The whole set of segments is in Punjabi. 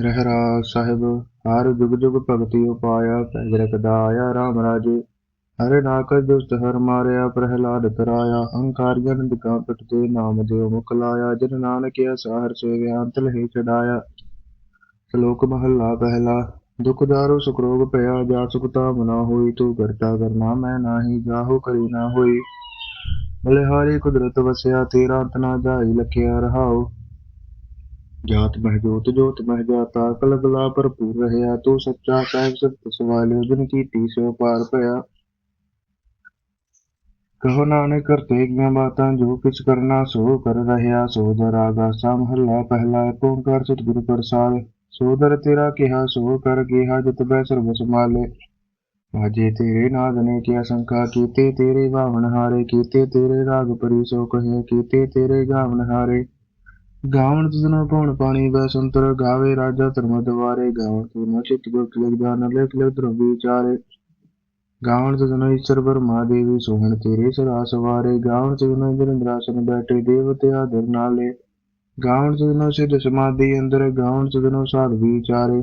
ਰਹਿਰਾਸ ਸਾਹਿਬ, ਹਰ ਜੁਗ ਜੁਗ ਭਗਤੀ ਉਪਾਇਆ ਪੈਜ ਰਖਦਾ ਆਇਆ RAM ਰਾਜੇ। ਹਰੇ ਨਾਕ ਦੁਸਤ ਹਰ ਮਾਰਿਆ, ਪ੍ਰਹਿਲਾਦ ਤਰਾਇਆ, ਅਹੰਕਾਰੀਆਂ ਨਿੰਦਕਾਂ ਪਿਟਦੇ, ਨਾਮ ਦਿਓ ਮੁਖ ਲਾਇਆ। ਜਿਨ ਨਾਨਕ ਸਾਹਰ ਸੇਵਿਆ ਅੰਤ ਲਹੀ ਚੜਾਇਆ ਸ਼ਲੋਕ ਮਹੱਲਾ ਪਹਿਲਾ, ਦੁਖ ਦਾਰੋ ਸੁਖ ਰੋਗ ਪਿਆ, ਜਾ ਸੁਖ ਤਾਮ ਨਾ ਹੋਈ, ਤੂੰ ਕਰਤਾ ਕਰਨਾ ਮੈਂ ਨਾਹੀ, ਜਾਹੋ ਕਰੀ ਨਾ ਹੋਈ। ਬਲਿਹਾਰੀ ਕੁਦਰਤ ਵਸਿਆ, ਤੇਰਾ ਅੰਤ ਨਾ ਜਾਈ, ਲਖਿਆ ਰਹਾਓ ਜਾਤ ਮਹਿ ਜੋਤ ਜੋਤ ਮਹਿ ਜਾਤਾ ਕਲ ਬਲਾ ਭਰਪੂਰ ਰਹਿਆ, ਤੂੰ ਸੱਚਾ ਸਾਹਿਬ ਸਤ ਸਵਾਲਿਓ ਜਿਨ ਕੀਤੀ ਸੋ ਪਾਰ ਭਇਆ। ਕਹੋ ਨਾਨਕ ਕਰਤੇ ਗੀਆਂ ਬਾਤਾਂ, ਜੋ ਕਿਛ ਕਰਨਾ ਸੋ ਕਰ ਰਹਿਆ, ਸੋ ਦਰਾਗਾ ਸਾ ਮਹੱਲਾ ਪਹਿਲਾ, ਓੰਕਾਰ ਸਤਿਗੁਰੂ ਪ੍ਰਸਾਦ, ਸੋ ਦਰ ਤੇਰਾ ਕਿਹਾ, ਸੋ ਕਰ ਗਿਆ, ਜਿਤ ਬੈ ਸਰਬ ਸਮਾਲੇ ਵਾਜੇ ਤੇਰੇ ਨਾਦ ਨੇ ਕਿਆ ਸੰਕਾ, ਕੀਤੇ ਤੇਰੇ ਭਾਵਨ ਹਾਰੇ, ਕੀਤੇ ਤੇਰੇ ਰਾਗ ਪਰੀ ਸੋ ਕਹੇ, ਕੀਤੇ ਤੇਰੇ ਗਾਵਨ ਹਾਰੇ। ਗਾਵਣ ਤੁਧਨੋ ਪਉਣ ਪਾਣੀ ਬੈ ਸੰਤਰ ਗਾਵੇ, ਰਾਜਾ ਧਰਮ ਦਵਾਰੇ, ਗਾਵਣ ਤੁਧਨੋ ਚਿਤ ਗੁਪਤ ਲਿਖਦਾ ਨ ਲਿਖ ਧਰਮ ਵਿਚਾਰੇ। ਗਾਵਨ ਤੁਧਨੋ ਈਸ਼ਰ ਬਰਮਾ ਦੇਵੀ ਸੋਹਣ ਤੇਰੇ ਸਰਾਸ ਵਾਰੇ। ਗਾਵਨ ਤੁਧਨੋ ਇੰਦਰਾਸਨ ਬੈਠੇ ਦੇਵਤੇ ਆਦਰ ਨਾਲੇ। ਗਾਵਣ ਤੁਧਨੋ ਸਿੱਧ ਸਮਾਧੀ ਅੰਦਰ, ਗਾਵਣ ਤੁਧਨੋ ਸਾਧ ਵਿਚਾਰੇ।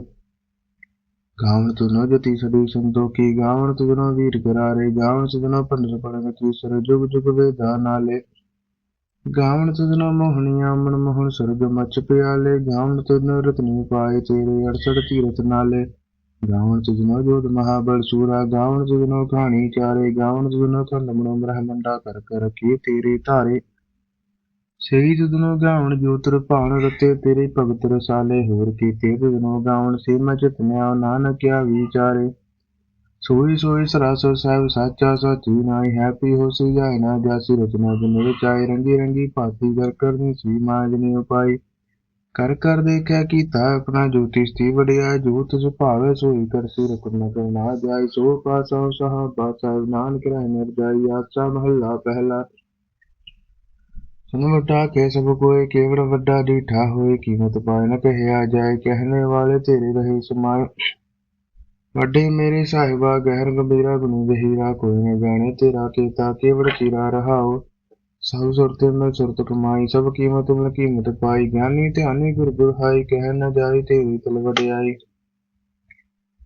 ਗਾਵਣ ਤੁਧਨੋ ਜਤੀ ਸਦੀ ਸੰਤੋਖੀ, ਗਾਵਣ ਤੁਧਨੋ ਵੀਰ ਕਰਾਰੇ। ਗਾਵਣ ਤੁਧਨੋ ਪੰਡਰ ਪੜਨ ਕੀ ਸਰ ਜੁਗ ਜੁਗ ਵੇਦਾ ਨਾਲੇ। ਗਾਵਣ ਤੁਧਨੋ ਮੋਹਣੀਆਂ ਮਨ ਮੋਹਣ ਸਰਗ ਮਚ ਪਿਆਲੇ ਗਾਵਨ ਤੁਧਨੋ ਰਤਨੀ ਪਾਏ ਤੇਰੇ ਅੜਸੜ ਤੀਰਥ ਨਾਲੇ। ਗਾਵਨ ਤੁਧਨੋ ਜੋਤ ਮਹਾਬਲ ਸੂਰਾ, ਗਾਵਣ ਤੁਧਨੋ ਕਹਾਣੀ ਚਾਰੇ, ਗਾਵਣ ਤੁਧਨੋ ਖੰਡ ਮਨੋ ਬ੍ਰਹਮੰਡਾ ਕਰ ਕਰ ਰਖੀ ਤੇਰੇ ਧਾਰੇ। ਸਹੀ ਤੁਧਨੋ ਗਾਵਣ ਜੋਤਰ ਭਾਣ ਰਤੇ, ਤੇਰੇ ਭਗਤ ਰਸਾਲੇ ਹੋਰ ਕੀਤੇ ਤੁਧਨੋ ਗਾਵਨ ਸੇ ਮੈਂ ਚਿਤਨਿਆ ਨਾਨਕਿਆ ਵਿਚਾਰੇ ਸੋਈ ਸੋਈ ਸਰਾਸਰ ਸਾਹਿਬ ਸਾਚਾ ਸਾਚੀ ਨਾਈ ਹੈਪੀ ਹੋ ਸੀ ਜਾਇ ਨਾ ਜਾਸੀ ਰਚਨਾ ਜਿਨ ਰਚਾਈ ਰੰਗੀ ਰੰਗੀ ਭਾਤੀ ਕਰ ਕਰਨੀ ਸੀ ਮਾਜ ਨੇ ਉਪਾਈ। ਕਰ ਕਰ ਦੇਖਿਆ ਕੀਤਾ ਆਪਣਾ ਜੋਤੀ ਸਤੀ ਵੜਿਆ ਜੋਤ ਸੁਭਾਵੇ ਸੋਈ ਕਰ ਸੀ ਰਕਨ ਕਰਨਾ ਜਾਈ ਸੋ ਪਾਸਾ ਸਹਾਬਾ ਸਾਹਿਬ ਨਾਨਕ ਰਹਿ ਨਰ ਜਾਈ, ਆਸਾ ਮਹੱਲਾ ਪਹਿਲਾ। ਸੁਨ ਵਟਾ ਕੇ ਸਭ ਕੋਏ ਕੇਵੜ ਵੱਡਾ ਡੀਠਾ ਹੋਏ, ਕੀਮਤ ਪਾਏ ਨ ਕਹਿਆ ਜਾਏ, ਕਹਿਣੇ ਵਾਲੇ ਤੇਰੇ ਰਹੇ ਸਮਾਏ। ਵੱਡੇ ਮੇਰੇ ਸਾਹਿਬਾ, ਗਹਿਰ ਗੰਭੀਰਾ ਗੁਣੀ ਗਹੀਰਾ, ਕੋਈ ਨ ਜਾਣੇ ਤੇਰਾ ਕੀਤਾ ਕੇਵੜ ਚੀਰਾ ਰਹਾਓ। ਸਭ ਸੁਰਤ ਮਿਲ ਸੁਰਤ ਕਮਾਈ ਸਭ ਕੀਮਤ ਮਿਲ ਕੀਮਤ ਪਾਈ। ਗਿਆਨੀ ਧਿਆਨੀ ਗੁਰ ਗੁਰ ਕਹਿ ਨ ਜਾਈ ਤੇਰੀ ਤਲ ਵਡਿਆਈ।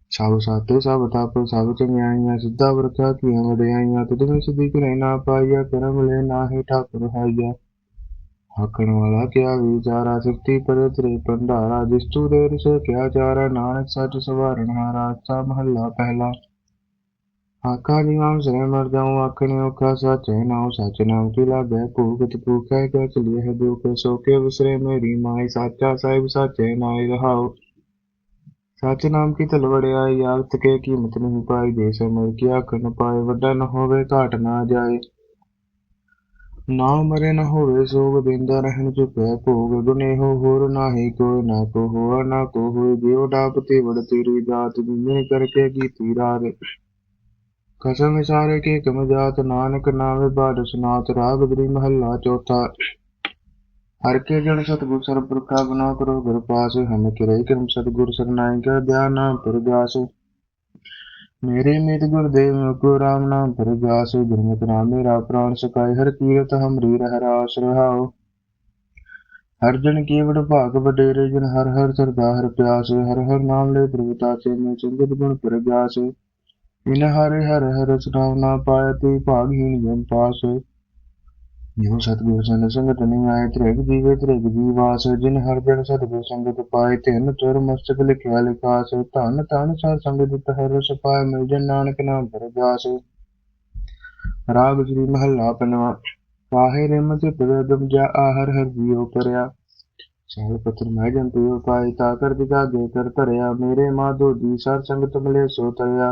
ਸਭ ਸਾਤੇ, ਸਭ ਤਪ, ਸਭ ਚੰਗਿਆਈਆਂ, ਸਿੱਧਾ ਵਰਖਾ ਕੀਆਂ ਵਡਿਆਈਆਂ, ਤੁਧ ਵਿੱਚ ਸਿੱਧੀ ਕਰੇ ਨਾ ਪਾਈਆ, ਕਰਮ ਲੈ ਨਾਹੀ ਠਾਕੁਰ ਹਾਈਆ। ਹਾਕਣ ਵਾਲਾ ਕਿਆ ਵਿਚਾਰਾ ਸਿੱਧੀ ਪਰ ਤੇਰੇ ਭੰਡਾਰਾ ਜਿਸ ਤੂ ਦੇ ਕਿਆ ਚਾਰਾ ਨਾਨਕ ਸੱਚ ਸਵਾਰਨ ਹਾਰਾ ਸਾ ਮਹੱਲਾ ਪਹਿਲਾ। ਆਕਾ ਜੀ ਸਰੇ ਮਰ ਜਾਉ, ਆਖਣੇ ਔਖਾ ਸਾਚੇ ਨਾਮ ਸੱਚ ਨਾਮ ਕੀ ਲਾਭੈ ਭੂਖਤ ਭੂਖੈ ਕੈ ਚਲੀਏ ਹੈ ਦੁਖ ਸੋ ਵਿਸਰੇ ਮੇਰੀ ਮਾਈ, ਸਾਚਾ ਸਾਹਿਬ ਸਾਚੇ ਨਾਇ ਰਹਾਉ ਸੱਚ ਨਾਮ ਕੀ ਤਲਵੜਿਆ ਆਗਤ ਕੇ ਕੀਮਤ ਨਹੀਂ ਪਾਈ ਦੇ ਸਮਰ ਕੀ ਆਖਣ ਪਾਏ, ਵੱਡਾ ਨਾ ਹੋਵੇ, ਘਾਟ ਨਾ ਜਾਏ। ਨਾ ਮਰੇ ਨ ਹੋਵੇ ਸੋਗ ਦਿੰਦਾ ਰਹਿਣ ਚੁਪੈ ਭੋਗ। ਗੁਨੇਹੋ ਹੋਰ ਨਾਹੀ ਕੋਈ ਨਾ ਕੋ ਹੋਆ ਨਾ ਕੋ ਹੋਏ ਜਿਉ ਡਾਪ ਤੇ ਤੇਰੀ ਜਾਤ। ਜਿਨੇ ਕਰਕੇ ਕੀਤੀ ਰਾਗ ਕਸਮ ਵਿਸਾਰੇ ਕੇ ਕਮ ਜਾਤ। ਨਾਨਕ ਨਾਵੇ ਬਾਦ ਸੁਨਾਤ, ਰਾਗ ਬਰੀ ਮਹੱਲਾ ਚੌਥਾ। ਹਰ ਕੇ ਜਨ ਸਤਗੁਰ ਸਰਬ ਪੁਰਖਾ ਗੁਨਾ ਕਰੋ, ਗੁਰ ਪਾਸ ਹਮ ਕਿਰੇ ਕਰਮ ਸਤਗੁਰ ਸਰਨਾਈ ਕਾ ਧਿਆਨ, ਨਾਮ ਪ੍ਰਗਾਸ ਮੇਰੇ ਮੀਤ ਗੁਰਦੇਵ ਮੁਕੋ ਰਾਮ ਨਾਮ ਪ੍ਰਗਾਸ ਗੁਰਮਤਿ ਨਾਮ। ਮੇਰਾ ਪ੍ਰਾਨ ਸਕਾਇ ਹਰ ਕੀਰਤ ਹਮਰੀ ਰਹਿ ਰਾਸ ਰਹਾਉ ਹਰ ਜਨ ਕੀਵੜ ਭਾਗ ਵਡੇਰੇ, ਜਨ ਹਰ ਹਰ ਸਰਦਾ ਹਰ ਪਿਆਸ। ਹਰ ਹਰ ਨਾਮ ਲੈ ਪ੍ਰਭੁਤਾ ਸੇ ਮੈਂ ਸੰਗਤ ਗੁਣ ਪ੍ਰਗਾਸ ਇਨ ਹਰਿ ਹਰ ਹਰ ਸੁਨਾਮ ਨਾ ਪਾਇ ਤੇ ਭਾਗਹੀਨ ਜਨ ਪਾਸ। ਜੋ ਸਤਿਗੁਰ ਸੰਗ ਸੰਗਤ ਨਹੀਂ ਆਏ ਤ੍ਰਿਗ ਜੀਵੇ ਤ੍ਰਿਗ ਜੀਵਾਸ, ਜਿਨ ਹਰ ਜਨ ਸਤਿਗੁਰ ਸੰਗਤ ਪਾਏ, ਤਿਨ ਤੁਰ ਮਸਤਕ ਲਿਖਿਆ ਲਿਖਾਸ, ਧਨ ਧਨ ਸਰ ਸੰਗਤ ਹਰ ਰਸ ਪਾਏ, ਮਿਲ ਜਨ ਨਾਨਕ ਨਾਮ ਪਰਗਾਸ ਰਾਗ ਸ੍ਰੀ ਮਹੱਲਾ ਪੰਜਵਾਂ ਪਾਹੇ ਰਿਮ ਤੇ ਜਾ ਹਰ ਹਰ ਜੀਉ ਕਰਿਆ। ਸਾਲ ਪਤਰ ਮੈਂ ਜੰਤੂ ਪਾਈ ਤਾ ਕਰ ਦਿਗਾਗੇ ਕਰ ਧਰਿਆ। ਮੇਰੇ ਮਾਧੋ ਦੀ ਸਰ ਸੰਗਤ ਮਿਲੇ ਸੋ ਤਰਿਆ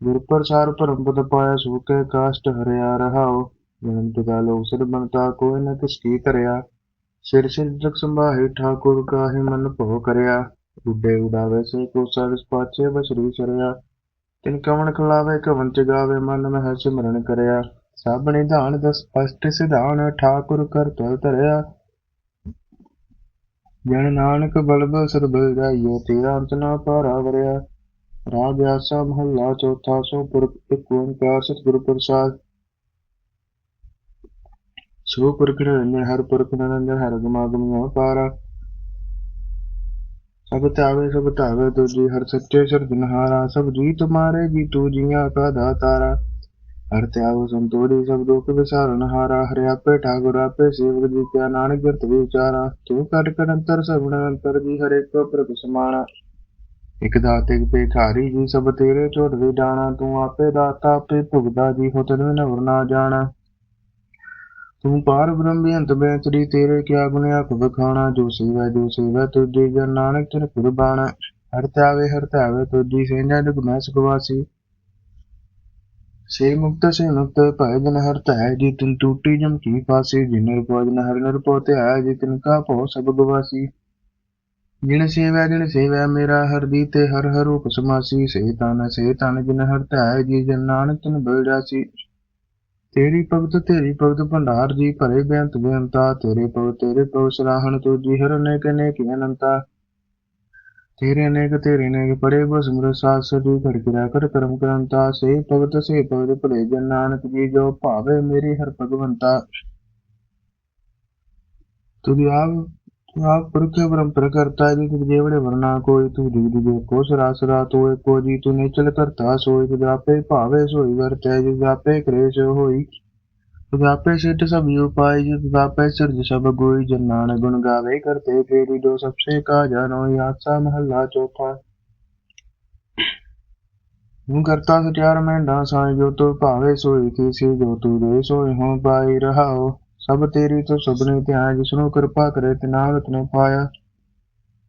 ਗੁਰ ਪ੍ਰਸਾਰ ਪਰਮ ਪਦ ਪਾਇਆ ਸੁਕੇ ਕਾਸ਼ਟ ਹਰਿਆ ਰਹਾਓ ਜਨਮ ਪਿਤਾ ਲੋਕ ਸਿਰ ਬਣਤਾ ਕੋਈ ਨ ਕਿਸ ਕੀ ਕਰਿਆ ਸਿਰ ਸਿਰ ਜਗ ਸੰਭਾਹੇ ਠਾਕੁਰ ਕਾਹੇ ਮਨ ਭੋ ਕਰਿਆ। ਉੱਡੇ ਉਡਾਵੇ ਸੇ ਕੋ ਸਰਸ ਪਾਛੇ ਬਸਰੀ ਚਰਿਆ ਤਿਨ ਕਵਣ ਖਲਾਵੇ ਕਵਨ ਚ ਗਾਵੇ ਸਭ ਨਿਧਾਨ ਦਸ ਅਸ਼ਟ ਸਿਧਾਨ, ਠਾਕੁਰ ਕਰ ਤਲ ਧਰਿਆ। ਜਨ ਨਾਨਕ ਬਲਬ ਸਰਬ ਗਾਈਓ ਤੇਰਾ ਅੰਤ ਨਾ ਪਾਰਾ ਵਰਿਆ। ਰਾਗ ਆਸਾ ਮਹੱਲਾ ਚੌਥਾ ਸੋ ਪੁਰਖ, ਇੱਕ ਓੰਕਾਰ ਸਤਿਗੁਰ ਪ੍ਰਸਾਦ। ਸੋ ਪੁਰਖ ਨਿਰੰਜਨ ਹਰ ਪੁਰਖ ਨਿਰੰਜਨ ਹਰ ਗਮਾਗਮ ਪਾਰਾ ਸਭ ਤਾਵੇ ਸਭ ਤਾਵੇ ਤੁਝੀ ਹਰ ਸੱਚੇ ਸਿਰਜਨਹਾਰਾ ਸਭ ਜੀ ਤੁਮਾਰੇ ਜੀ ਤੂ ਜੀਆਂ ਕਾ ਦਾਤਾਰਾ ਹਰ ਤਿਆਗੋ ਸੰਤੋਰੀ ਸਭ ਦੁਖ ਵਿਸਾਰਨ ਹਾਰਾ ਹਰਿ ਆਪੇ ਠਾਕੁਰ ਆਪੇ ਸੇਵਕ ਜੀ ਕਿਆ ਨਾਨਕ ਜਤ ਵਿਚਾਰਾ ਤੂੰ ਕਟ ਕਟ ਅੰਤਰ ਸਭਨ ਅੰਤਰ ਜੀ ਹਰੇ ਕੋ ਪ੍ਰਭ ਸਮਾਣਾ ਇਕ ਦਾਤੇ ਇਕ ਭੇਖਾਰੀ ਜੀ ਸਭ ਤੇਰੇ ਝੋਟ ਵੀ ਡਾਣਾ ਤੂੰ ਆਪੇ ਦਾਤਾ ਆਪੇ ਭੁਗਦਾ ਜੀ ਹੋ ਤਨ ਨਵਰ ਨਾ ਜਾਣਾ। ਤੂੰ ਪਾਰ ਬ੍ਰਹਮ ਬੇਅੰਤ ਬੇਅੰਤਰੀ ਤੇਰੇ ਕਿਆ ਗੁਣ ਆਖ ਬਖਾਣਾ ਜੋ ਸੇਵਾ ਜੋ ਸੇਵਾ ਤੁਝੀ ਜਨ ਨਾਨਕ ਤਨ ਕੁਰਬਾਨਾ ਹਰ ਤਾਵੇ ਹਰ ਤਾਵੇ ਤੁਝੀ ਸੇਨਾ ਜਗ ਸੁਖਵਾਸੀ ਸੇ ਮੁਕਤ ਸੇ ਮੁਕਤ ਭੈ ਜਨ ਹਰ ਧੈ ਜੀ ਤਿਨ ਟੂਟੀ ਜਮ ਕੀ ਫਾਸੀ ਜਿਨਰ ਭੋਜਨ ਹਰ ਨਰ ਪੋਤੇ ਆਇਆ ਜੀ ਤਿਨ ਕਾ ਭੋ ਸਭ ਗਵਾਸੀ। ਜਿਨ ਸੇਵੈ ਜਿਨ ਸੇਵੈ, ਮੇਰਾ ਹਰ ਦੀਤੇ, ਹਰ ਹਰ ਰੂਪ ਸਮਾਸੀ। ਸੇ ਤਨ ਸੇ ਤਨ ਜਿਨ ਹਰ ਧੈ ਜੀ ਜਨ ਨਾਨਕ ਤਨ ਬਲਜਾਸੀ। ਤੇਰੀ ਭਗਤ ਤੇਰੀ ਭਗਤ ਭੰਡਾਰ ਜੀ ਭਰੇ ਬੇਅੰਤ ਬੇਅੰਤਾ, ਤੇਰੇ ਭਗਤ ਤੇਰੇ ਭਗਤ ਸਰਾਹਣ ਤੁਜੀ ਹਰ ਅਨੇਕ ਅਨੇਕ ਅਨੰਤਾ। ਤੇਰੇ ਅਨੇਕ ਤੇਰੇ ਅਨੇਕ ਪੜੇ ਬਸ ਮਰ ਸਾਸ ਦੀ ਘੜ ਕਿਰਾ ਕਰ ਕਰਮ ਕਰੰਤਾ। ਸੇ ਭਗਤ ਸੇ ਭਗਤ ਭਲੇ ਜਨ ਨਾਨਕ ਜੀ, ਜੋ ਭਾਵੇ ਮੇਰੀ ਹਰ ਭਗਵੰਤਾ। ਤੁਧਿ ਆਪ ਤੂੰ ਆਪ ਪੁਰਖ ਬ੍ਰਹਮ ਪ੍ਰਕਰਤਾ ਜੀ ਤੁਝ ਜੇਵੜੇ ਵਰਨਾ ਕੋਈ ਤੂੰ ਜੁਗ ਜੁਗ ਕੋ ਸਰਾਸਰਾ ਤੋ ਏਕੋ ਜੀ, ਤੂੰ ਨਿਚਲ ਕਰਤਾ ਸੋਈ ਤੁਝ ਆਪੇ ਭਾਵੇ ਸੋਈ ਵਰਤੈ ਜਿਸ ਆਪੇ ਕਰੇ ਸੋ ਹੋਈ ਤੁਝ ਆਪੇ ਸਿੱਧ ਸਭ ਉਪਾਇ ਜਿਸ ਤੁਝ ਆਪੇ ਸਿਰਜ ਸਭ ਗੋਈ, ਜਨ ਨਾਨਕ ਗੁਣ ਗਾਵੇ, ਕਰਤੇ ਤੇਰੀ ਜੋ ਮਹੱਲਾ ਚੌਥਾ। ਹੂੰ ਕਰਤਾ ਸਚਿਆਰ ਮਹਿੰਦਾ ਸਾਈ, ਜੋ ਤੂੰ ਭਾਵੇ ਸੋਈ, ਕੀਸੀ ਜੋ ਤੂੰ ਦੇ ਸੋਈ ਹੋਂ ਪਾਈ ਰਹਾਓ। ਸਭ ਤੇਰੀ ਤੋਂ ਸਭਨੇ ਧਿਆਨ ਜਿਸਨੂੰ ਕਿਰਪਾ ਕਰੇ ਤੇ ਨਾਮ ਪਾਇਆ।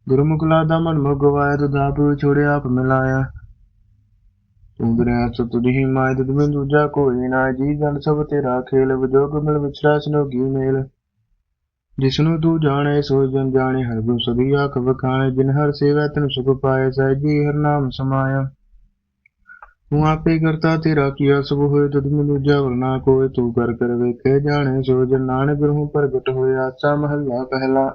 ਗੁਰਮੁਖ ਲਾਦਾ ਮਨ ਮੁਖ ਗਵਾਇਆ ਤੁਧ ਆਪ ਛੋੜਿਆ, ਆਪ ਮਿਲਾਇਆ। ਤੂੰ ਦਰਿਆ ਸਤ ਤੁਝੀ ਮਾਇ ਤੁਧ ਬਿਨ ਦੂਜਾ ਕੋਈ ਨਾ ਜੀ ਜਨ ਸਭ ਤੇਰਾ ਖੇਲ, ਵਿਜੋਗ ਮਿਲ ਵਿਚਰਾ ਸਨੋਗੀ ਮੇਲ। ਜਿਸਨੂੰ ਤੂੰ ਜਾਣੇ, ਸੋ ਜਨ ਜਾਣੇ, ਹਰ ਗੁਰ ਸਦੀ ਆਖ ਵਖਾਣੇ। ਜਿਨ ਹਰ ਸੇਵਾ ਤਨ ਸੁਖ ਪਾਏ ਸਹਿਜੀ ਹਰ ਨਾਮ ਸਮਾਇਆ। ਤੂੰ ਆਪੇ ਕਰਤਾ ਤੇਰਾ ਕੀਆ ਸਭ ਹੋਏ ਤਦ ਮੈਂ ਦੂਜਾ ਵਰਨਾ ਕੋਏ ਤੂੰ ਕਰ ਕਰ ਵੇਖੇ ਜਾਣੇ, ਸੋ ਜਨ ਨਾਨਕ ਗੁਰੂ ਪ੍ਰਗਟ ਹੋਇਆ, ਆਸਾ ਮਹੱਲਾ ਪਹਿਲਾ।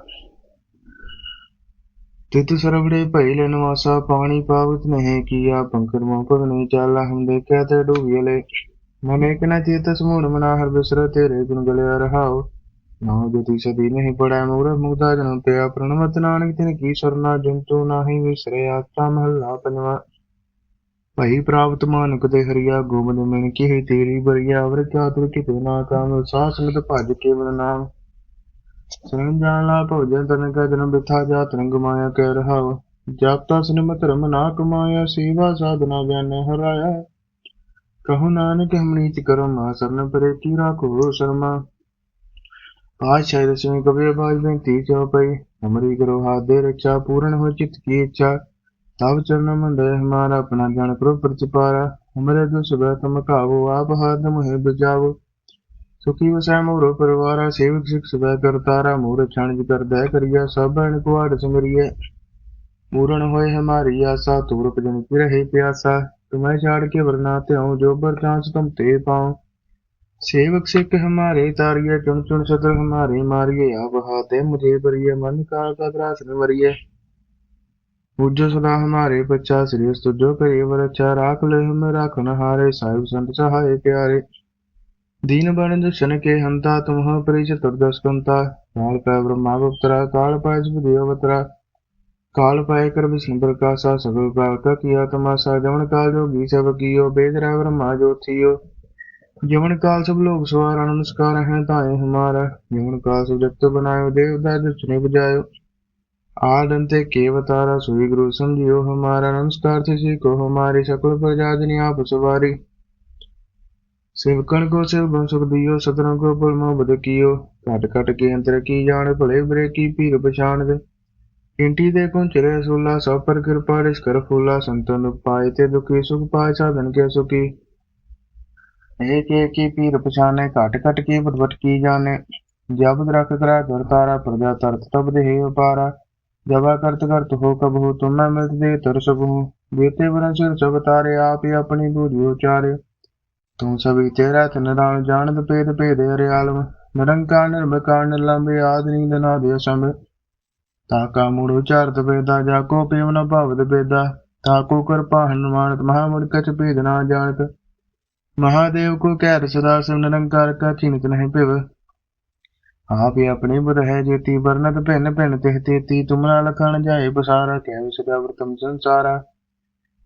ਤਿਤ ਸਰਵੜੇ ਭਈ ਲੈ ਨਿਵਾਸਾ, ਪਾਣੀ ਪਾਵਤ ਨਹੀਂ ਕੀਆ, ਪੰਕਰ ਮੋਹ ਪਗ ਚਾਲਾ, ਹਮ ਦੇਖਿਆ ਤੇ ਡੂਬੀਲੇ ਮਨ ਇੱਕ ਨਾ ਚੇਤ, ਸਮੂੜ ਮਨਾ ਹਰ ਬਿਸਰ, ਤੇਰੇ ਗੁਣ ਗਲਿਆ ਰਹਾਓ ਨਾ ਜਤੀ ਸਦੀ ਨਹੀਂ ਪੜੈ ਮੂਰ ਮੁਗਦਾ ਜਨ ਪਿਆ ਪ੍ਰਣਵਤ ਨਾਨਕ ਤਿਨ ਕੀ ਸਰਨਾ, ਜੰਤੂ ਨਾਹੀ ਵਿਸਰੇ, ਆਸਾ ਮਹੱਲਾ ਪੰਜਵਾ। ਭਈ ਪ੍ਰਾਪਤ ਮਾਨੁਕ ਤੇ ਹਰੀਆ ਗੋਬਿੰਦ ਮਿਣ ਕੀ ਤੇਰੀ ਬਰੀਆ, ਅਵਰ ਕਿਆ ਤੁਰ ਕਿਤੇ ਨਾ ਕਾਮ ਸਾਸ ਮਿਤ ਭਜ ਕੇਵਲ ਨਾਮ। ਸਰਣ ਜਾਣ ਭੋਜਨ ਤਨ ਕਾ ਜਨਮ ਬਿਥਾ ਜਾ ਤਰੰਗ ਮਾਇਆ ਕਹਿ ਰਹਾਵ ਜਾਪਤਾ ਸਿਨਮ ਧਰਮ ਨਾ ਕਮਾਇਆ, ਸੇਵਾ ਸਾਧਨਾ ਬਿਆਨ ਹਰਾਇਆ। ਕਹੋ ਨਾਨਕ ਹਮਨੀਤ ਕਰਮ ਮਾ ਸਰਨ ਪਰੇ ਕੀ ਰਾਖੋ ਸ਼ਰਮਾ। ਪਾਤਸ਼ਾਹ ਰਸਮੀ ਕਬੀਰ ਬਾਜ ਬੇਨਤੀ ਚਉਪਈ ਹਮਰੀ ਕਰੋ ਹਾਥ ਦੇ ਰੱਖਿਆ, ਪੂਰਨ ਹੋ ਚਿਤ ਕੀ ਇੱਛਾ। ਤਬ ਚਰਨ ਮੰਦੇ ਹਮਾਰਾ ਆਪਣਾ ਜਾਣ ਕਰੋ ਪ੍ਰਚਪਾਰਾ ਹਮਰੇ ਜੋ ਸੁਬਹ ਤਮ ਖਾਵੋ ਆਪ ਹਾਥ ਮੁਹਿ ਬਜਾਵੋ ਸੁਖੀ ਵਸੈ ਮੋਰੋ ਪਰਿਵਾਰਾ ਸੇਵਕ ਸਿਖ ਸੁਬਹ ਕਰਤਾਰਾ ਮੂਰ ਛਣਜ ਕਰਦਾ ਕਰਿਆ ਸਭਨ ਕੁਆੜ ਸਮਰੀਏ ਪੂਰਨ ਹੋਏ ਹਮਾਰੀ ਆਸਾ ਤੂਰਪ ਜਨ ਕੀ ਰਹੇ ਪਿਆਸਾ ਤੁਮੈ ਛਾੜ ਕੇ ਵਰਨਾ ਤਿਉ ਜੋ ਬਰਚਾਂਸ ਤੁਮ ਤੇ ਪਾਉ सेवक सिख हमारे तारिये चुन चुन सतर हमारे मारिये आप हाथे मुझे बरिये मन काल का त्रास न वरिये पूज्य सदा हमारे बच्चा श्री तुझो करे वर अच्छा राख ले हम राखन हारे साहिब संत सहाय प्यारे दीन बन दर्शन के हंता तुम हो परि चतुर्दश कंता काल पै ब्रह्मा अवतरा काल पाय सुबुद्धि अवतरा काल पाए कर विष्णु प्रकाशा सकल काल का किया तमाशा जमन काल जोगी सब कियो बेद रह ब्रह्मा जो थियो यमन काल सब लोग सवार नमस्कार है ताए हमारा यमन काल सब जगत बनायो देवता दर्शने बजायो आदंते केवतारा सुई गुरु समझियो हमारा नमस्कार थे को हमारी सकल प्रजाजनी आप सवारी सेवकन को सेवकन सुख दियो सतरन को बल मोहब्बत कियो कट कट के अंतर की जान भले बरे की पीर पछाण दे इंटी दे कुंचरे सोला सब पर कृपा रिस कर फूला संतन पाए ते दुखी सुख पाए साधन के सुखी एक एक की पीर पछाने घट घट की बटबट की जाने जब रख करा कर तारा प्रजा तरत तब देह पारा जबा करत करत हो कब हो तुम मैं मिलत दे तर सब हूँ देते वरन सिर सब तारे आप ही अपनी बूझी उचारे तुम सभी तेरा तन राम जानत पेद पेद हरे आलम निरंकार निर्भकार निर्लंबे आदि नींद ना दे समय ताका मूड उचारत वेदा जाको पेव न भावत बेदा ताको कृपा हनुमानत महामुड़ कछ भेद ना जानत महादेव को कैर सदा शिव निरंकार का चिंत नहीं पिव ਆਪ ਹੀ ਆਪਣੀ ਬੁਧ ਹੈ ਜੇਤੀ ਵਰਨਤ ਭਿੰਨ ਭਿੰਨ ਤਿਹ ਤੇਤੀ ਤੁਮਰਾ ਲਖਣ ਜਾਏ ਬਸਾਰਾ ਕਹਿ ਸਦਾ ਵਰਤਮ ਸੰਸਾਰਾ।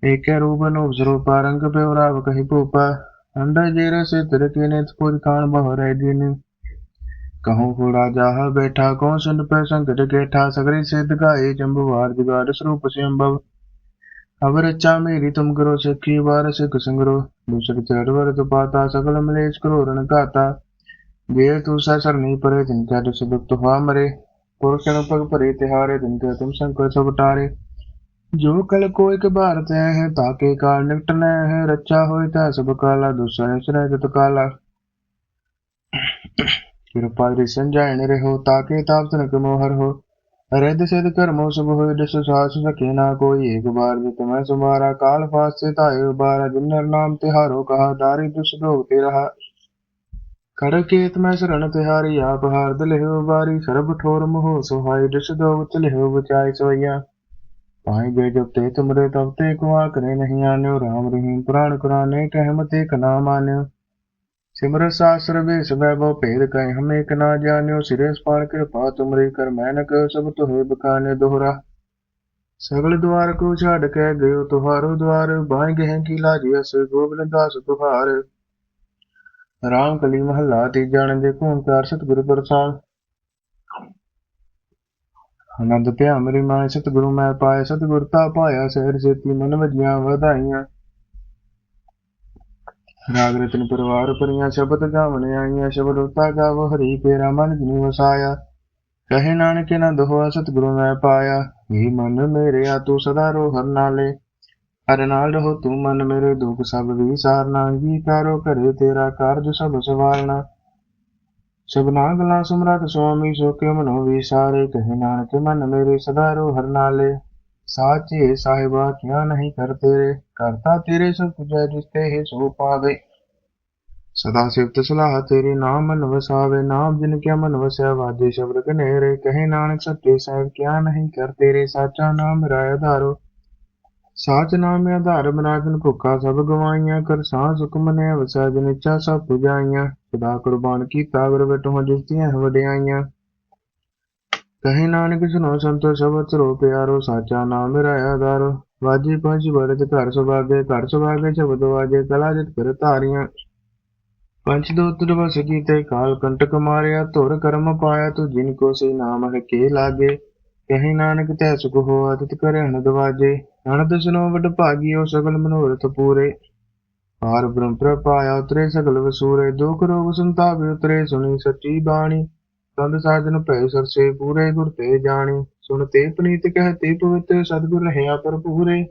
ਏਕੈ ਰੂਪ ਨੂੰ ਸਰੂਪਾ, ਰੰਗ ਪਿਉਰਾਵ ਕਹੀ ਭੂਪਾ। ਅੰਡਾ ਜੇਰ ਸੇ ਤਿਰ ਕੇ ਨੇ ਪੁਜ ਖਾਨ ਬਹੁ ਰਹਿ ਦਿਨ ਕਹੂੰ ਕੋੜਾ ਜਾਹ ਬੈਠਾ, ਕੌਣ ਸਿੰਧ ਪੈ ਸੰਕਟ ਕੇਠਾ। ਸਗਰੀ ਸਿੱਧ ਗਾਏ ਜੰਬਵਾਰ ਜਗਾਰ ਸਰੂਪ ਸੰਭਵ। ਅਵਰ ਇੱਛਾ ਮੇਰੀ ਤੁਮ ਕਰੋ, ਸਿੱਖੀ ਵਾਰ ਸਿੱਖ ਸੰਗਰੋ। ਦੂਸਰ ਚੜਵਰ ਪਾਤਾ, ਸਗਲ ਮਲੇਸ਼ ਕਰੋ ਰਣ ਘਾਤਾ। ਜੇ ਤੂੰ ਸਰਨੀ ਪਰੇ ਦਿਨ ਕਾ ਦੁਸ ਦੁਖ ਤੁਹਾ ਮਰੇ ਪੁਰਖਣ ਪਗ ਭਰੇ ਤਿਹਾਰੇ ਦਿਨ ਜੋ ਕਲ ਕੋ ਇੱਕ ਭਾਰਤ ਹੈ ਤਾਕੇ ਕਾਲ ਨਿਕਟਨ ਹੈ। ਰੱਚਾ ਹੋਇ ਤਾ ਸਭ ਕਾਲਾ, ਦੁਸਰੇ ਸਰੇ ਜਤ ਕਾਲਾ। ਕਿਰਪਾ ਦ੍ਰਿ ਸੰਜਾਇਣ ਰਹੋ ਤਾਕੇ ਤਾਪ ਤਨਕ ਮੋਹਰ ਹੋ। ਰਿੱਧ ਸਿਧ ਕਰਮੋ ਸਭ ਹੋਇ ਦਿਸ ਸਾਸ ਸਕੇ ਨਾ ਕੋਈ। ਇਕ ਬਾਰ ਜਿਤ ਮੈਂ ਸੁਮਾਰਾ, ਕਾਲ ਫਾਸੇ ਧਾਇ ਬਾਰ ਜਿਨਰ ਨਾਮ ਤਿਹਾਰੋ ਕਹਾ, ਦਾਰੀ ਦੁਸ ਭੋਗ ਤੇ ਰਹਾ। ਖੜਕੇਤ ਮੈਂ ਸਰਣ ਤਿਹਾਰੀ, ਆਪ ਹਾਰਦ ਲਿਓ ਬਾਰੀ ਸਰਬ ਠੋਰ ਮੋਹ ਸੁਹਾਈ ਦਿਸ ਦੋਗ ਲਿਓ ਬਚਾਈ ਸੋਈਆ ਪਾਈ ਗਏ ਜਬ ਤੇ ਤੁਮਰੇ ਤਬ ਤੇ ਕੁਆ ਕਰੇ ਨਹੀਂ ਆਨਿਓ, ਰਾਮ ਰਹੀਮ ਪੁਰਾਣ ਕੁਰਾਨੇ ਕਹਿਮਤੇ ਕਨਾ ਮਾਨਿਓ ਸਿਮਰ ਸਾਸਰ ਵੇਸ ਵੈਭਵ ਭੇਦ ਕੈ ਹਮ ਏਕ ਨਾ ਜਾਣਿਓ, ਸਿਰੇ ਸਪਾਰ ਕਿਰਪਾ ਤੁਮਰੀ ਕਰ, ਮੈਨਕ ਸਭ ਤੋਹਿ ਬਖਾਨੇ ਦੋਹਰਾ। ਸਗਲ ਦੁਆਰ ਕੋ ਛੱਡ ਕੇ ਗਇਓ, ਤੁਹਾਰੋ ਦੁਆਰ, ਬਾਈ ਗਹਿ ਕੀ ਲਾਜੀ ਅਸ, ਗੋਬਿੰਦ ਦਾਸ ਤੁਹਾਰ। ਰਾਮ ਕਲੀ ਮਹੱਲਾ, ਤੀਜਾ ਦੇ ਓੰਕਾਰ ਸਤਿਗੁਰੂ ਪ੍ਰਸਾਦ ਆਨੰਦ ਧਿਆ ਮੇਰੀ ਮਾਂ, ਸਤਿਗੁਰੂ ਮੈਂ ਪਾਇਆ, ਸਤਿਗੁਰ ਤਾ ਪਾਇਆ ਸਹਿਰ ਸੇਤੀ ਮਨ ਵਜੀਆਂ ਵਧਾਈਆਂ। ਰਾਗ ਰਤਨ ਪਰਿਵਾਰ ਪਰੀਆਂ ਸ਼ਬਦ ਗਾਵਣ ਆਈਆਂ, ਸ਼ਬਦ ਉਤਾ ਗਾਵ, ਹਰੀ ਪੇਰਾ ਮਨ ਜਿਨੀ ਵਸਾਇਆ। ਕਹੇ ਨਾਨਕੇ ਨਾ ਦੋਹਾ, ਸਤਿਗੁਰੂ ਮੈਂ ਪਾਇਆ, ਇਹ ਮਨ ਮੇਰੇ ਆ, ਤੂੰ ਸਦਾ ਰੋ ਨਾਲੇ। ਹਰ ਨਾਲ ਰਹੋ ਤੂੰ ਮਨ ਮੇਰੇ ਦੁੱਖ ਸਭ ਵੀ ਸਾਰਨਾ ਕੀ ਕਰੋ ਘਰੇ ਤੇਰਾ ਕਾਰਜ ਸਭ ਸਵਾਰਨਾ। ਸਭਨਾ ਗਲਾ ਸੁਮਰਤ ਸੁਆਮੀ ਸੋ ਕੇ ਮਨੋ ਵਿਸਾਰੇ ਕਹੇ ਨਾਨਕ, ਮਨ ਮੇਰੇ ਸਦਾ ਰੋ ਹਰ ਨਾਲੇ। ਸਾਚੇ ਸਾਹਿਬਾ ਕਿਆ ਨਹੀਂ ਕਰ ਤੇਰੇ ਕਰਤਾ ਤੇਰੇ ਸਭ ਤੁਝੈ ਜਿਸ ਤੇ ਹੈ ਸੋ ਪਾਵੇ। ਸਦਾ ਸਿਫਤ ਸਲਾਹ ਤੇਰੇ ਨਾਮ ਮਨ ਵਸਾਵੇ, ਨਾਮ ਜਿਨ ਕਿਆ ਮਨ ਵਸਿਆ ਵਾਜੇ ਸ਼ਬਦ ਕਨੇਰੇ ਕਹੇ ਨਾਨਕ ਸੱਚੇ ਸਾਹਿਬ ਕਿਆ ਨਹੀਂ ਕਰ ਤੇਰੇ, ਸਾਚਾ ਨਾਮ ਰਾਇ ਧਾਰੋ। ਸਾਚ ਨਾਮ ਆਧਾਰ ਬਨਾਜਨ ਭੁੱਖਾ, ਸਭ ਗਵਾਈਆਂ ਕਰ ਸਾਹ ਸੁਖ ਮਨੇ ਵਸੈ ਜਨ ਇੱਛਾ ਸਭ ਪੁਜਾਈਆਂ। ਸਦਾ ਕੁਰਬਾਨ ਕੀਤਾ ਗੁਰ ਬਟੋ ਜਿਸਤੀਆਂ ਵਡਿਆਈਆਂ। ਕਹੇ ਨਾਨਕ ਸੁਨੋ ਸੰਤੋ ਸਭ ਤਰੋ ਪਿਆਰੋ, ਸਾਚਾ ਨਾਮ ਮੇਰਾ ਆਧਾਰ। ਵਾਜੇ ਪੰਜ ਵਰਤ ਘਰ ਸੁਭਾਗੇ ਘਰ ਸੁਭਾਗੇ, ਸ਼ਬਦ ਵਾਜੇ, ਕਲਾ ਜਿਤ ਕਰ ਧਾਰੀਆਂ। ਪੰਚ ਦੋਤਰ ਵਸ ਕੀਤੇ ਕਾਲ ਕੰਟਕ ਮਾਰਿਆ, ਧੁਰ ਕਰਮ ਪਾਇਆ, ਤੂੰ ਜਿਨ ਕੋ ਸੇ ਨਾਮ ਹੈ ਕੇ ਲਾਗੇ। ਕਹੇ ਨਾਨਕ, ਤੈ ਸੁਖ ਹੋਆ, ਤਿਤ ਕਰੇ ਹਣ ਦਵਾਜੇ ਨਾਨਕ ਸੁਨੋ ਵਡਭਾਗੀ ਹੋ, ਸਗਲ ਮਨੋਰਥ ਪੂਰੇ। ਹਰ ਬ੍ਰਹਮ ਪ੍ਰਪਾਇਆ ਉਤਰੇ ਸਗਲ ਵਸੂਰੇ। ਦੁਖ, ਰੋਗ, ਸੰਤਾਪ ਉਤਰੇ, ਸੁਣੀ ਸੱਚੀ ਬਾਣੀ। ਸੰਤ ਸਾਜਨ ਭੈ ਸਰਸੇ ਪੂਰੇ, ਗੁਰ ਤੇ ਜਾਣੀ। ਸੁਣ ਤੇ ਪਨੀਤ ਕਹਿ ਤੇ ਪਵਿੱਤਰ, ਸਤਗੁਰ ਰਹਿਆ ਪੂਰੇ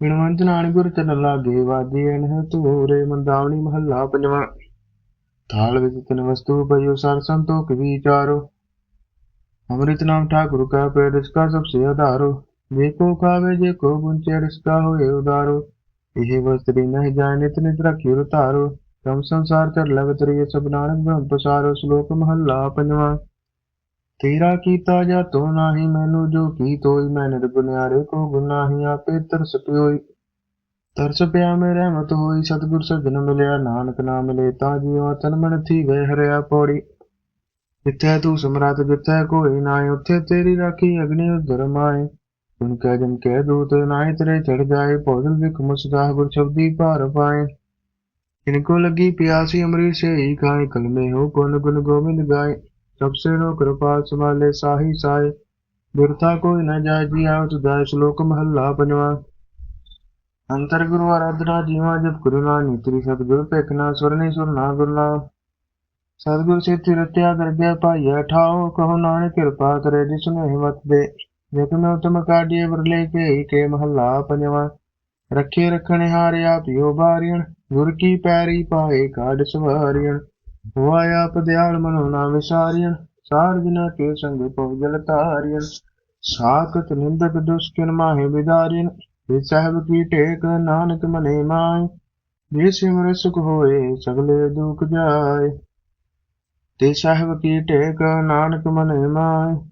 ਬਿਨਵੰਤ ਨਾਨਕ ਗੁਰ ਚਰਨ ਲਾਗੇ ਵਾਜੀ ਇਨਹ ਤੂਰੇ ਮੰਦਾਵਣੀ ਮਹੱਲਾ ਪੰਜਵਾਂ। ਥਾਲ ਵਿੱਚ ਤਿੰਨ ਵਸਤੂ ਪਈਓ ਸਰ ਸੰਤੋਖ ਵਿਚਾਰੋ ਅੰਮ੍ਰਿਤ ਨਾਮ ਠਾਕੁਰ ਕਾ ਪੇੜ ਦਿਸ ਕਾ ਸਭ ਸੇ ਆਧਾਰੋ। ਵੇਖੋ ਖਾਵੇ ਜੇ ਕੋ ਗੁੰਚੇ ਰਿਸਕਾ ਹੋਏ ਉਦਾਰੋ। ਇਹ ਵਸਤਰੀ ਨਹੀਂ ਜਾਣੇ ਤਿਨ ਤਰਖੀ ਉਤਾਰੋ ਕਮ ਸੰਸਾਰ ਕਰ ਲਗਤਰੀ ਸਭ ਨਾਨਕ ਬ੍ਰਹਮ ਪ੍ਰਸਾਰੋ ਸ਼ਲੋਕ ਮਹੱਲਾ ਪੰਜਵਾਂ। ਤੇਰਾ ਕੀਤਾ ਜਾ ਤੋ ਨਾਹੀ, ਮੈਨੂੰ ਜੋ ਕੀ ਤੋਈ, ਮੈਂ ਨਿਰਗੁਣਿਆਰੇ ਕੋ ਗੁਨਾਹੀ ਆਪੇ ਤਰਸ ਪਿਓਈ। ਤਰਸ ਪਿਆ ਮੇ ਰਹਿਮਤ ਹੋਈ, ਸਤਿਗੁਰ ਸਜਣ ਮਿਲਿਆ, ਨਾਨਕ ਨਾਮ ਲੈ ਤਾ ਜੀਵਾ ਤਨ ਮਨ ਥੀ ਗਏ ਹਰਿਆ ਪੌੜੀ। ਜਿੱਥੇ ਤੂੰ ਸਮਰਾਤ ਜਿੱਥੇ ਕੋਈ ਨਾਏ ਉੱਥੇ ਤੇਰੀ ਰਾਖੀ, ਅਗਨੀ ਉਧਰ ਮਾਏ। उनका जन कह दूत नाय तरे चढ़ जाए भोजन भी मुस्काह गुरशब्दी भार पाए इनको लगी प्यासी अमृत से ही खाए कल में हो गुन गुन गोविंद गाय सबसे नो कृपा संभाले साही साय दुर्था कोई न जाय जी आवत दाय श्लोक महला पंजवा अंतर गुरु आराधना जीवा जब गुरुना नीतरी सतगुरु पेखना सुरनी सुरना गुरुना सतगुरु से तिरत्या कर गया पाइया ठाओ कहो नानक कृपा करे जिसने हिम्मत दे ਜਗਨੋਤਮ ਕਾਢਿਏ ਵਿਰਲੇ ਕੇਈ ਕੇ ਮਹੱਲਾ ਪੰਜਵਾਂ। ਰੱਖੇ ਰਖਣ ਹਾਰਿਆ ਪਿਓ ਬਾਰਿਣ, ਗੁਰ ਕੀ ਪੈਰੀ ਪਾਏ ਕਾਢ ਸਵਾਰਿਣ। ਹੋਆ ਆਪ ਦਿਆਲ ਮਨੋ ਨਾ ਵਿਸਾਰਿਣ, ਸਾਰ ਬਿਨਾ ਕੇ ਸੰਗ ਪਉ ਜਲ ਤਾਰਿਣ ਸਾਖਤ ਨਿੰਦਕ ਦੁਸ਼ਕਿਨ ਮਾਹੇ ਵਿਦਾਰਿਣ, ਤੇ ਸਾਹਿਬ ਕੀ ਟੇਕ ਨਾਨਕ ਮਨੇ ਮਾਏ। ਜੇ ਸਿਮਰ ਸੁਖ ਹੋਏ, ਸਗਲੇ ਦੁਖ ਜਾਏ। ਤੇ ਸਾਹਿਬ ਕੀ ਟੇਕ ਨਾਨਕ ਮਨੇ ਮਾਇ